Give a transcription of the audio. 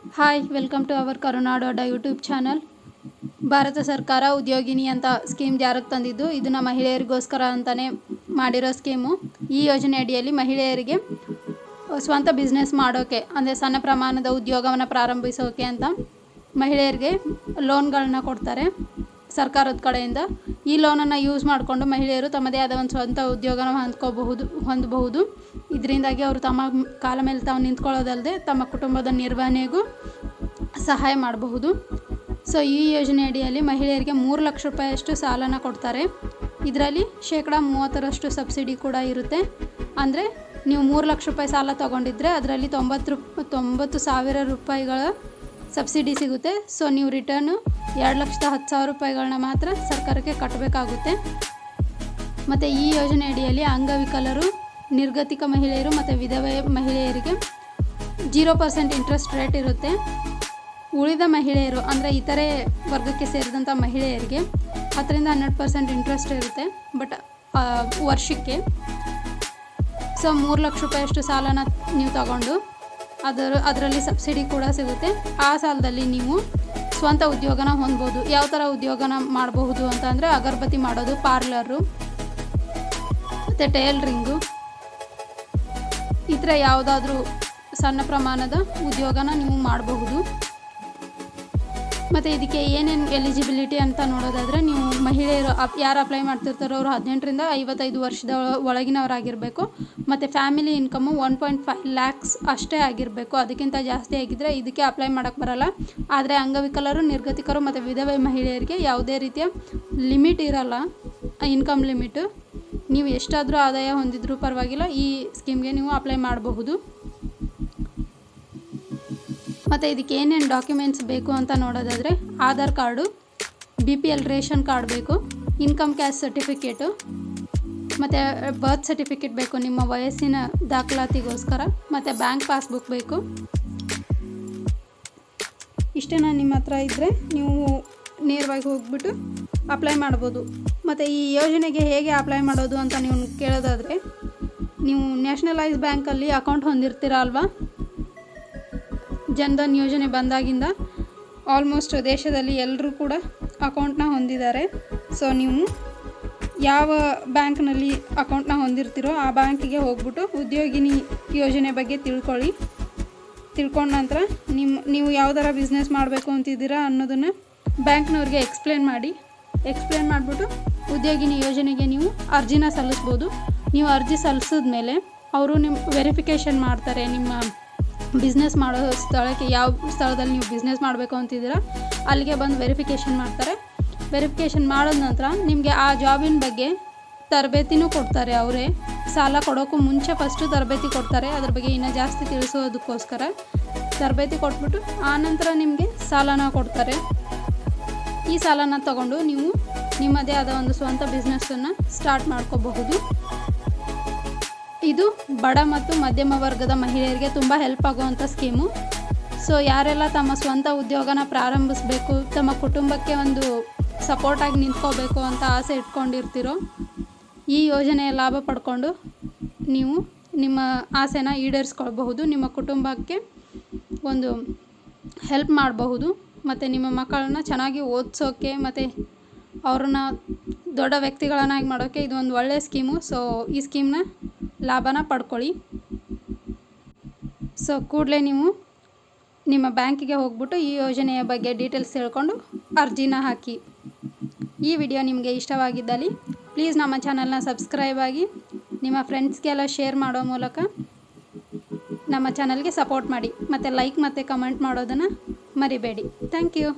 Hi welcome to our Karunadoda YouTube channel Bharat ಸರ್ಕಾರ ಉದ್ಯೋಗಿನಿ ಅಂತ scheme ಜಾರಿಗೆ ತಂದಿದ್ದು. ಇದನ್ನ ಮಹಿಳೆಯರಿಗೋಸ್ಕರ ಅಂತಲೇ ಮಾಡಿರೋ ಸ್ಕೀಮು ಈ ಯೋಜನೆ ಅಡಿಯಲ್ಲಿ ಮಹಿಳೆಯರಿಗೆ ಸ್ವಂತ ಬಿಸ್ನೆಸ್ ಮಾಡೋಕ್ಕೆ ಅಂದರೆ ಸಣ್ಣ ಪ್ರಮಾಣದ ಉದ್ಯೋಗವನ್ನು ಪ್ರಾರಂಭಿಸೋಕೆ ಅಂತ ಮಹಿಳೆಯರಿಗೆ ಲೋನ್ಗಳನ್ನ ಕೊಡ್ತಾರೆ. ಸರ್ಕಾರದ ಕಡೆಯಿಂದ ಈ ಲೋನನ್ನು ಯೂಸ್ ಮಾಡಿಕೊಂಡು ಮಹಿಳೆಯರು ತಮ್ಮದೇ ಆದ ಒಂದು ಸ್ವಂತ ಉದ್ಯೋಗನ ಹೊಂದ್ಕೋಬಹುದು, ಹೊಂದಬಹುದು. ಇದರಿಂದಾಗಿ ಅವರು ತಮ್ಮ ಕಾಲ ಮೇಲೆ ತಾವು ನಿಂತ್ಕೊಳ್ಳೋದಲ್ಲದೆ ತಮ್ಮ ಕುಟುಂಬದ ನಿರ್ವಹಣೆಗೂ ಸಹಾಯ ಮಾಡಬಹುದು. ಸೊ ಈ ಯೋಜನೆ ಅಡಿಯಲ್ಲಿ ಮಹಿಳೆಯರಿಗೆ ಮೂರು ಲಕ್ಷ ರೂಪಾಯಿಯಷ್ಟು ಸಾಲನ ಕೊಡ್ತಾರೆ. ಇದರಲ್ಲಿ ಶೇಕಡ ಮೂವತ್ತರಷ್ಟು ಸಬ್ಸಿಡಿ ಕೂಡ ಇರುತ್ತೆ. ಅಂದರೆ ನೀವು ಮೂರು ಲಕ್ಷ ರೂಪಾಯಿ ಸಾಲ ತೊಗೊಂಡಿದ್ರೆ ಅದರಲ್ಲಿ ತೊಂಬತ್ತು ರೂಪ, ತೊಂಬತ್ತು ಸಾವಿರ ರೂಪಾಯಿಗಳ ಸಬ್ಸಿಡಿ ಸಿಗುತ್ತೆ. ಸೊ ನೀವು ರಿಟರ್ನು ಎರಡು ಲಕ್ಷದ ಹತ್ತು ಸಾವಿರ ರೂಪಾಯಿಗಳನ್ನ ಮಾತ್ರ ಸರ್ಕಾರಕ್ಕೆ ಕಟ್ಟಬೇಕಾಗುತ್ತೆ. ಮತ್ತು ಈ ಯೋಜನೆ ಅಡಿಯಲ್ಲಿ ಅಂಗವಿಕಲರು, ನಿರ್ಗತಿಕ ಮಹಿಳೆಯರು ಮತ್ತು ವಿಧವೆ ಮಹಿಳೆಯರಿಗೆ ಜೀರೋ ಪರ್ಸೆಂಟ್ ಇಂಟ್ರೆಸ್ಟ್ ರೇಟ್ ಇರುತ್ತೆ. ಉಳಿದ ಮಹಿಳೆಯರು, ಅಂದರೆ ಇತರೆ ವರ್ಗಕ್ಕೆ ಸೇರಿದಂಥ ಮಹಿಳೆಯರಿಗೆ ಹತ್ತರಿಂದ ಹನ್ನೆರಡು ಪರ್ಸೆಂಟ್ ಇಂಟ್ರೆಸ್ಟ್ ಇರುತ್ತೆ, ಬಟ್ ವರ್ಷಕ್ಕೆ. ಸೊ ಮೂರು ಲಕ್ಷ ರೂಪಾಯಿಯಷ್ಟು ಸಾಲನ ನೀವು ತಗೊಂಡು ಅದರ ಅದರಲ್ಲಿ ಸಬ್ಸಿಡಿ ಕೂಡ ಸಿಗುತ್ತೆ. ಆ ಸಾಲದಲ್ಲಿ ನೀವು ಸ್ವಂತ ಉದ್ಯೋಗನ ಹೊಂದ್ಬೋದು. ಯಾವ ಥರ ಉದ್ಯೋಗನ ಮಾಡಬಹುದು ಅಂತ ಅಂದರೆ ಅಗರಬತ್ತಿ ಮಾಡೋದು, ಪಾರ್ಲರು, ಮತ್ತು ಟೇಲ್ರಿಂಗು. ಈ ಥರ ಯಾವುದಾದ್ರೂ ಸಣ್ಣ ಪ್ರಮಾಣದ ಉದ್ಯೋಗನ ನೀವು ಮಾಡಬಹುದು. ಮತ್ತು ಇದಕ್ಕೆ ಏನೇನು ಎಲಿಜಿಬಿಲಿಟಿ ಅಂತ ನೋಡೋದಾದರೆ ನೀವು ಮಹಿಳೆಯರು ಅಪ್ ಯಾರು ಅಪ್ಲೈ ಮಾಡ್ತಿರ್ತಾರೋ ಅವರು ಹದಿನೆಂಟರಿಂದ ಐವತ್ತೈದು ವರ್ಷದ ಒಳಗಿನವರಾಗಿರಬೇಕು. ಮತ್ತು family income one point five lakhs ಅಷ್ಟೇ ಆಗಿರಬೇಕು. ಅದಕ್ಕಿಂತ ಜಾಸ್ತಿ ಆಗಿದ್ದರೆ ಇದಕ್ಕೆ ಅಪ್ಲೈ ಮಾಡೋಕ್ಕೆ ಬರಲ್ಲ. ಆದರೆ ಅಂಗವಿಕಲರು, ನಿರ್ಗತಿಕರು ಮತ್ತು ವಿಧವೆ ಮಹಿಳೆಯರಿಗೆ ಯಾವುದೇ ರೀತಿಯ ಲಿಮಿಟ್ ಇರಲ್ಲ. ಇನ್ಕಮ್ ಲಿಮಿಟು ನೀವು ಎಷ್ಟಾದರೂ ಆದಾಯ ಹೊಂದಿದ್ರೂ ಪರವಾಗಿಲ್ಲ. ಈ ಸ್ಕೀಮ್ಗೆ ನೀವು ಅಪ್ಲೈ ಮಾಡಬಹುದು. ಮತ್ತು ಇದಕ್ಕೆ ಏನೇನು ಡಾಕ್ಯುಮೆಂಟ್ಸ್ ಬೇಕು ಅಂತ ನೋಡೋದಾದರೆ Aadhaar card B P L ration card ಬೇಕು ಇನ್ಕಮ್ ಕ್ಯಾಸ್ಟ್ ಸರ್ಟಿಫಿಕೇಟು ಮತ್ತು ಬರ್ತ್ ಸರ್ಟಿಫಿಕೇಟ್ ಬೇಕು ನಿಮ್ಮ ವಯಸ್ಸಿನ ದಾಖಲಾತಿಗೋಸ್ಕರ, ಮತ್ತು ಬ್ಯಾಂಕ್ ಪಾಸ್ಬುಕ್ ಬೇಕು. ಇಷ್ಟೇನ ನಿಮ್ಮ ಹತ್ರ ಇದ್ದರೆ ನೀವು ನೇರವಾಗಿ ಹೋಗ್ಬಿಟ್ಟು ಅಪ್ಲೈ ಮಾಡ್ಬೋದು. ಮತ್ತು ಈ ಯೋಜನೆಗೆ ಹೇಗೆ ಅಪ್ಲೈ ಮಾಡೋದು ಅಂತ ನೀವು ಕೇಳೋದಾದರೆ, ನೀವು ನ್ಯಾಷನಲೈಸ್ ಬ್ಯಾಂಕಲ್ಲಿ ಅಕೌಂಟ್ ಹೊಂದಿರ್ತೀರ ಅಲ್ವಾ? ಜನ್ಧನ್ ಯೋಜನೆ ಬಂದಾಗಿಂದ ಆಲ್ಮೋಸ್ಟ್ ದೇಶದಲ್ಲಿ ಎಲ್ಲರೂ ಕೂಡ ಅಕೌಂಟ್ನ ಹೊಂದಿದ್ದಾರೆ. ಸೊ ನೀವು ಯಾವ ಬ್ಯಾಂಕ್ನಲ್ಲಿ ಅಕೌಂಟ್ನ ಹೊಂದಿರ್ತೀರೋ ಆ ಬ್ಯಾಂಕಿಗೆ ಹೋಗ್ಬಿಟ್ಟು ಉದ್ಯೋಗಿನಿ ಯೋಜನೆ ಬಗ್ಗೆ ತಿಳ್ಕೊಳ್ಳಿ. ತಿಳ್ಕೊಂಡ ನಂತರ ನಿಮ್ಮ ನೀವು ಯಾವ್ದಾರ ಬಿಸ್ನೆಸ್ ಮಾಡಬೇಕು ಅಂತಿದ್ದೀರಾ ಅನ್ನೋದನ್ನು ಬ್ಯಾಂಕ್ನವ್ರಿಗೆ ಎಕ್ಸ್ಪ್ಲೇನ್ ಮಾಡಿ. ಎಕ್ಸ್ಪ್ಲೇನ್ ಮಾಡಿಬಿಟ್ಟು ಉದ್ಯೋಗಿನಿ ಯೋಜನೆಗೆ ನೀವು ಅರ್ಜಿನ ಸಲ್ಲಿಸ್ಬೋದು. ನೀವು ಅರ್ಜಿ ಸಲ್ಲಿಸಿದ ಮೇಲೆ ಅವರು ನಿಮ್ಮ ವೆರಿಫಿಕೇಷನ್ ಮಾಡ್ತಾರೆ ನಿಮ್ಮ ಬಿಸ್ನೆಸ್ ಮಾಡೋ ಸ್ಥಳಕ್ಕೆ ಯಾವ ಸ್ಥಳದಲ್ಲಿ ನೀವು ಬಿಸ್ನೆಸ್ ಮಾಡಬೇಕು ಅಂತಿದ್ದೀರಾ, ಅಲ್ಲಿಗೆ ಬಂದು ವೆರಿಫಿಕೇಷನ್ ಮಾಡ್ತಾರೆ. ವೆರಿಫಿಕೇಷನ್ ಮಾಡಿದ ನಂತರ ನಿಮಗೆ ಆ ಜಾಬಿನ ಬಗ್ಗೆ ತರಬೇತಿನೂ ಕೊಡ್ತಾರೆ ಅವರೇ. ಸಾಲ ಕೊಡೋಕ್ಕೂ ಮುಂಚೆ ಫಸ್ಟು ತರಬೇತಿ ಕೊಡ್ತಾರೆ, ಅದ್ರ ಬಗ್ಗೆ ಇನ್ನೂ ಜಾಸ್ತಿ ತಿಳಿಸೋದಕ್ಕೋಸ್ಕರ ತರಬೇತಿ ಕೊಟ್ಬಿಟ್ಟು ಆನಂತರ ನಿಮಗೆ ಸಾಲನ ಕೊಡ್ತಾರೆ. ಈ ಸಾಲನ ತಗೊಂಡು ನೀವು ನಿಮ್ಮದೇ ಆದ ಒಂದು ಸ್ವಂತ ಬಿಸ್ನೆಸ್ಸನ್ನು ಸ್ಟಾರ್ಟ್ ಮಾಡ್ಕೋಬಹುದು. ಇದು ಬಡ ಮತ್ತು ಮಧ್ಯಮ ವರ್ಗದ ಮಹಿಳೆಯರಿಗೆ ತುಂಬ ಹೆಲ್ಪ್ ಆಗುವಂಥ ಸ್ಕೀಮು ಸೊ ಯಾರೆಲ್ಲ ತಮ್ಮ ಸ್ವಂತ ಉದ್ಯೋಗನ ಪ್ರಾರಂಭಿಸಬೇಕು, ತಮ್ಮ ಕುಟುಂಬಕ್ಕೆ ಒಂದು ಸಪೋರ್ಟಾಗಿ ನಿಂತ್ಕೋಬೇಕು ಅಂತ ಆಸೆ ಇಟ್ಕೊಂಡಿರ್ತೀರೋ, ಈ ಯೋಜನೆಯ ಲಾಭ ಪಡ್ಕೊಂಡು ನೀವು ನಿಮ್ಮ ಆಸೆನ ಈಡೇರಿಸ್ಕೊಳ್ಬಹುದು, ನಿಮ್ಮ ಕುಟುಂಬಕ್ಕೆ ಒಂದು ಹೆಲ್ಪ್ ಮಾಡಬಹುದು, ಮತ್ತು ನಿಮ್ಮ ಮಕ್ಕಳನ್ನ ಚೆನ್ನಾಗಿ ಓದಿಸೋಕ್ಕೆ ಮತ್ತು ಅವ್ರನ್ನ ದೊಡ್ಡ ವ್ಯಕ್ತಿಗಳನ್ನಾಗಿ ಮಾಡೋಕ್ಕೆ ಇದು ಒಂದು ಒಳ್ಳೆಯ ಸ್ಕೀಮು ಸೊ ಈ ಸ್ಕೀಮ್ನ ಲಾಭನ ಪಡ್ಕೊಳ್ಳಿ. ಸೊ ಕೂಡಲೇ ನೀವು ನಿಮ್ಮ ಬ್ಯಾಂಕಿಗೆ ಹೋಗ್ಬಿಟ್ಟು ಈ ಯೋಜನೆಯ ಬಗ್ಗೆ ಡೀಟೇಲ್ಸ್ ತಿಳ್ಕೊಂಡು ಅರ್ಜಿನ ಹಾಕಿ. ಈ ವಿಡಿಯೋ ನಿಮಗೆ ಇಷ್ಟವಾಗಿದ್ದಲ್ಲಿ ಪ್ಲೀಸ್ ನಮ್ಮ ಚಾನಲ್ನ ಸಬ್ಸ್ಕ್ರೈಬ್ ಆಗಿ, ನಿಮ್ಮ ಫ್ರೆಂಡ್ಸ್ಗೆಲ್ಲ ಶೇರ್ ಮಾಡೋ ಮೂಲಕ ನಮ್ಮ ಚಾನಲ್ಗೆ ಸಪೋರ್ಟ್ ಮಾಡಿ. ಮತ್ತು ಲೈಕ್ ಮತ್ತು ಕಮೆಂಟ್ ಮಾಡೋದನ್ನು ಮರಿಬೇಡಿ. Thank you.